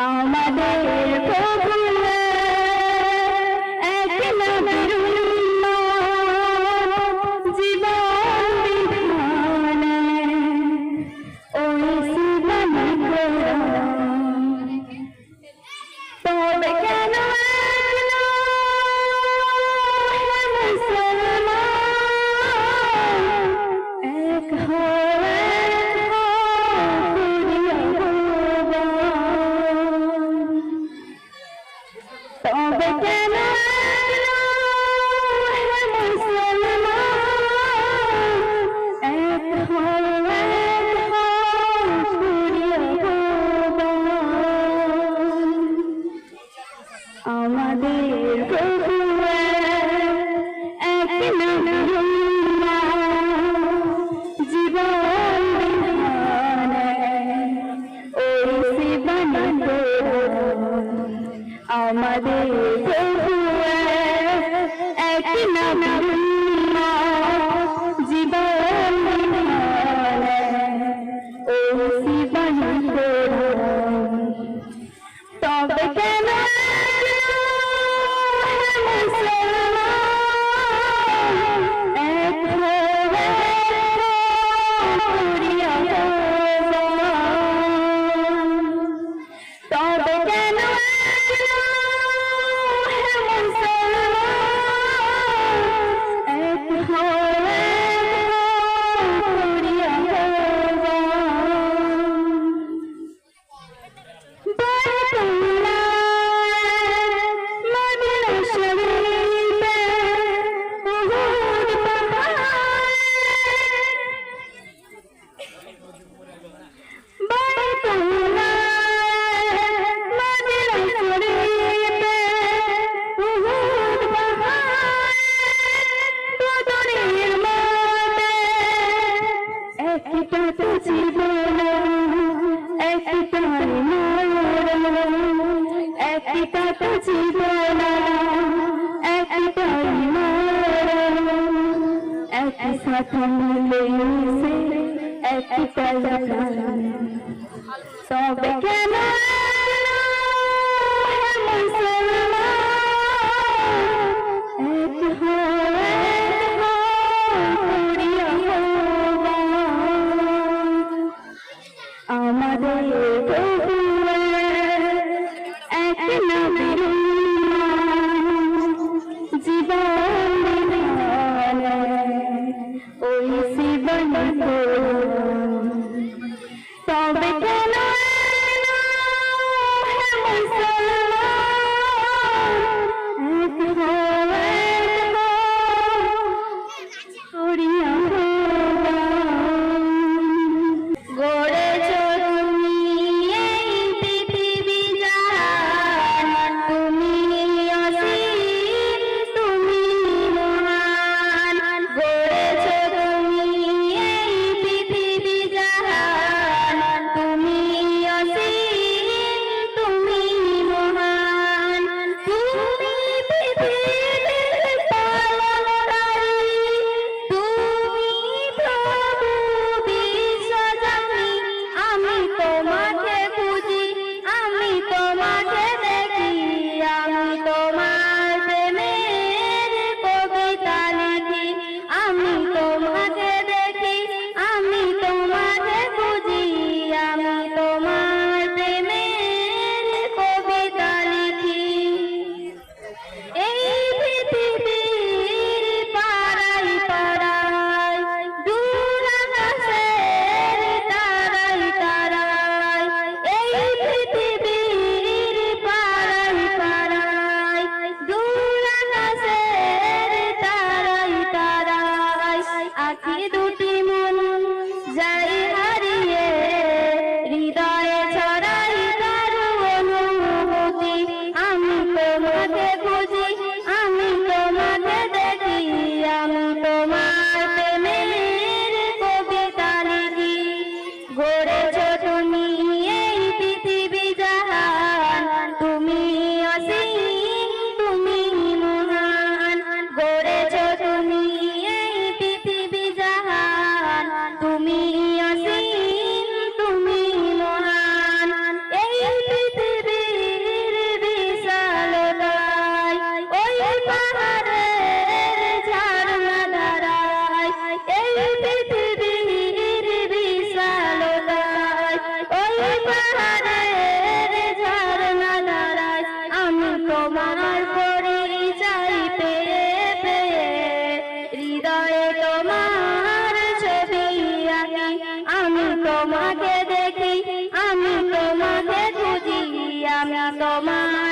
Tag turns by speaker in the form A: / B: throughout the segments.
A: আমাদের তবে কেন। তবে কেন একটা তবে কেন আমাদের তোমার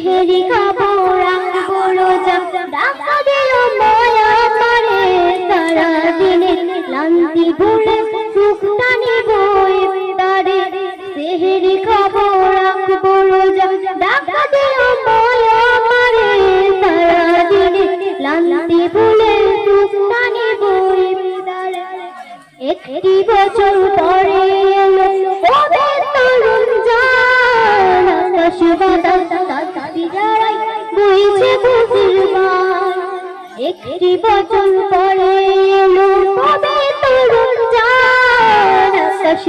A: লিখি
B: খাব রাখব রোজা ডাকা দিল মায়া করে সারা দিনে ক্লান্তি ভুলে সুখটা নিব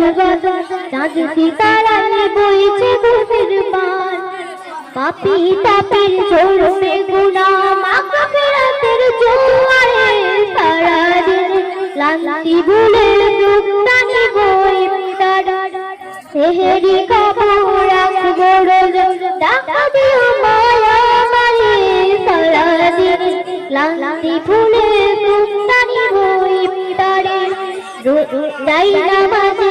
B: বাতাস চাঁদ সিতারায় বইছে খুশির গান পাপি তাপির চলবে গুণা মাকা ফেরাতের জোয়ারে সারা দিন ক্লান্তি ভুলে দুঃখানি বই সেহেরি কাপড় রাখব রোজ টাকা দিও মায়া মারে সারা দিন ক্লান্তি ভুলে দুঃখানি বই যাই না মাঝে দাঁড়িয়ে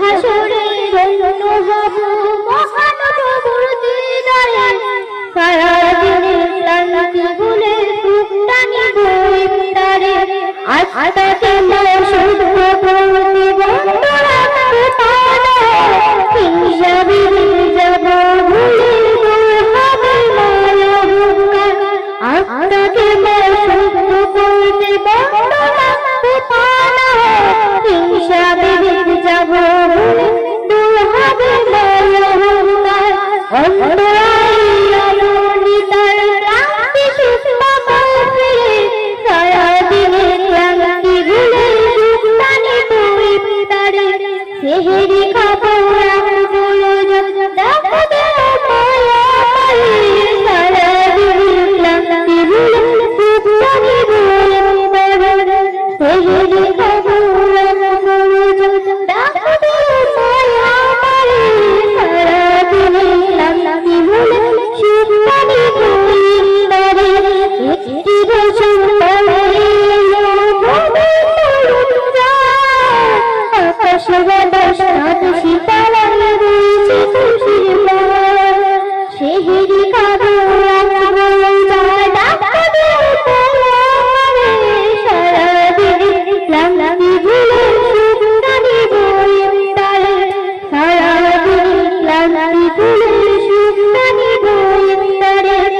B: হাসরে ধন্য হব মহান প্রভুর দিদারে সারা দিন ক্লান্তি ভুলে সুখ টানিব ইফতারে হুঙ্কার। আত্মাকে শুদ্ধ